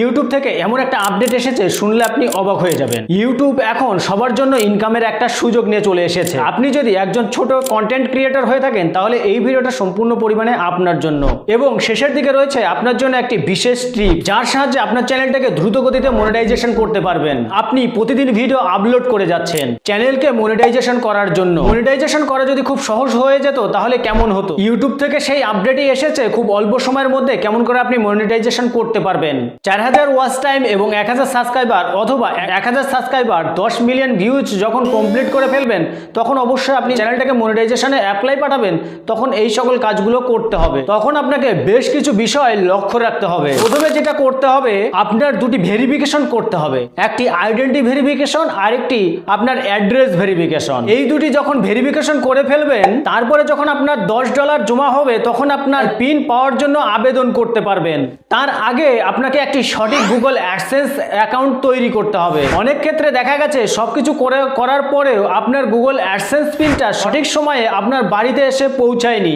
YouTube থেকে এমন একটা আপডেট এসেছে, শুনলে আপনি অবাক হয়ে যাবেন। ইউটিউব এখন সবার জন্য ইনকামের একটা সুযোগ নিয়ে চলে এসেছে। আপনি যদি একজন ছোট কন্টেন্ট ক্রিয়েটর হয়ে থাকেন, তাহলে এই ভিডিওটা সম্পূর্ণ পরিমাণে আপনার জন্য। এবং শেষের দিকে রয়েছে আপনার জন্য একটি বিশেষ ট্রিপ যার সাহায্যে আপনার চ্যানেলটাকে দ্রুত গতিতে মনিটাইজেশন করতে পারবেন। আপনি প্রতিদিন ভিডিও আপলোড করে যাচ্ছেন চ্যানেলকে মনিটাইজেশন করার জন্য। মনিটাইজেশন করা যদি খুব সহজ হয়ে যেত, তাহলে কেমন হতো? ইউটিউব থেকে সেই আপডেটই এসেছে, খুব অল্প সময়ের মধ্যে কেমন করে আপনি মনিটাইজেশন করতে পারবেন। হাজার ওয়াচ টাইম এবং এক হাজার সাবস্ক্রাইবার অথবা এক হাজার সাবস্ক্রাইবার দশ মিলিয়ন ভিউজ যখন কমপ্লিট করে ফেলবেন, তখন অবশ্যই আপনি চ্যানেলটাকে মনিটাইজেশনে অ্যাপ্লাই পাঠাবেন, তখন এই সকল কাজগুলো করতে হবে। তখন আপনাকে বেশ কিছু বিষয় লক্ষ্য রাখতে হবে। প্রথমে যেটা করতে হবে, আপনার দুটি ভেরিফিকেশন করতে হবে। একটি আইডেন্টি ভেরিফিকেশন আরেকটি আপনার অ্যাড্রেস ভেরিফিকেশন এই দুটি যখন ভেরিফিকেশন করে ফেলবেন, তারপরে যখন আপনার দশ ডলার জমা হবে, তখন আপনার পিন পাওয়ার জন্য আবেদন করতে পারবেন। তার আগে আপনাকে একটি সঠিক গুগল অ্যাডসেন্স অ্যাকাউন্ট তৈরি করতে হবে। অনেক ক্ষেত্রে দেখা গেছে, সবকিছু করে, করার পরেও আপনার গুগল অ্যাডসেন্স পিনটা সঠিক সময়ে আপনার বাড়িতে এসে পৌঁছায়নি।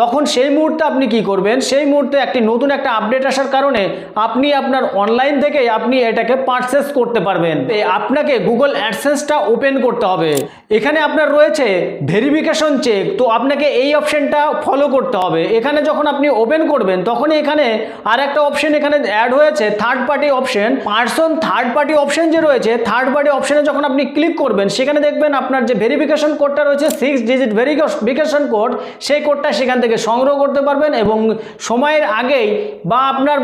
তখন সেই মুহূর্তে আপনি কি করবেন? সেই মুহূর্তে একটি নতুন একটা আপডেট আসার কারণে আপনি আপনার অনলাইন থেকে আপনি এটাকে পারচেস করতে পারবেন। আপনাকে গুগল অ্যাডসেন্সটা ওপেন করতে হবে। এখানে আপনার রয়েছে ভেরিফিকেশন চেক তো আপনাকে এই অপশনটা ফলো করতে হবে। এখানে যখন আপনি ওপেন করবেন, তখনই এখানে আর একটা অপশন এখানে অ্যাড হয়েছে third party option person third party option যে রয়েছে থার্ড পার্টি অপশানে যখন আপনি ক্লিক করবেন, সেখানে দেখবেন আপনার যে ভেরিফিকেশন কোডটা রয়েছে সিক্স ডিজিট ভেরিফিকেশন কোড সেই কোডটা সেখান থেকে সংগ্রহ করতে পারবেন এবং সময়ের আগেই বা আপনার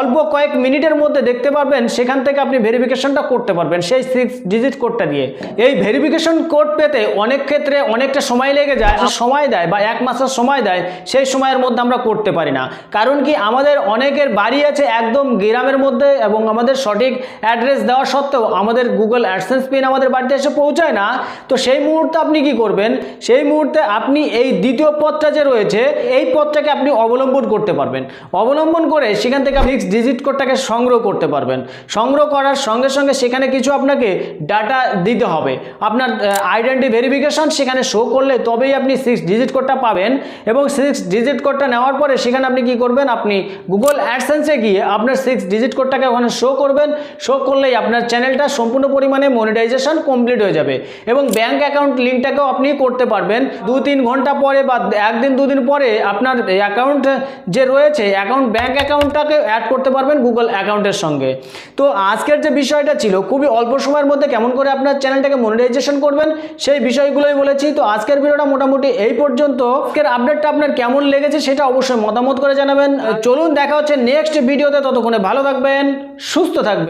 অল্প কয়েক মিনিটের মধ্যে দেখতে পারবেন, সেখান থেকে আপনি ভেরিফিকেশনটা করতে পারবেন, সেই সিক্স ডিজিট কোডটা দিয়ে। এই ভেরিফিকেশন কোড পেতে অনেক ক্ষেত্রে অনেকটা সময় লেগে যায় সময় দেয় বা এক মাসের সময় দেয়, সেই সময়ের মধ্যে আমরা করতে পারি না। কারণ কি আমাদের অনেকের বাড়ি আছে একদম গ্রামের মধ্যে এবং আমাদের সঠিক অ্যাড্রেস দেওয়া সত্ত্বেও আমাদের গুগল অ্যাডসেন্স পিন আমাদের বাড়িতে এসে পৌঁছায় না। তো সেই মুহূর্তে আপনি কি করবেন? সেই মুহূর্তে আপনি এই দ্বিতীয় পথটা যে রয়েছে এই পথটাকে আপনি অবলম্বন করতে পারবেন। অবলম্বন করে সেখান থেকে ফিক্স ডিজিট কোডটাকে সংগ্রহ করতে পারবেন। সংগ্রহ করার সঙ্গে সঙ্গে সেখানে কিছু আপনাকে ডাটা দিতে হবে। আপনার আইডেন্টি ভেরিফিকেশন সেখানে শো করলে তবেই আপনি সিক্স ডিজিট কোডটা পাবেন এবং সিক্স ডিজিট কোডটা নেওয়ার পরে সেখানে আপনি কি করবেন? আপনি গুগল অ্যাডসেন্সে গিয়ে আপনার সিক্স ডিজিট কোডটাকে ওখানে শো করবেন। শো করলেই আপনার চ্যানেলটা সম্পূর্ণ পরিমাণে মনিটাইজেশন কমপ্লিট হয়ে যাবে। এবং ব্যাংক অ্যাকাউন্ট লিঙ্কটাকেও আপনি করতে পারবেন। দু তিন ঘণ্টা পরে বা একদিন দুদিন পরে আপনার অ্যাকাউন্ট যে রয়েছে অ্যাকাউন্ট ব্যাঙ্ক অ্যাকাউন্টটাকে অ্যাড করতে পারবেন গুগল অ্যাকাউন্টের সঙ্গে। তো আজকের যে বিষয়টা ছিল, খুবই অল্প সময়ের মধ্যে কেমন করে আপনার চ্যানেলটাকে মনিটাইজেশন করবেন, সেই বিষয়গুলোই বলেছি। তো আজকের ভিডিওটা মোটামুটি এই পর্যন্ত। আজকের আপডেটটা আপনার কেমন লেগেছে সেটা অবশ্যই মতামত করে জানাবেন। চলুন দেখা হচ্ছে নেক্সট ভিডিওতে ততক্ষণে ভালো থাকবেন, সুস্থ থাকবেন।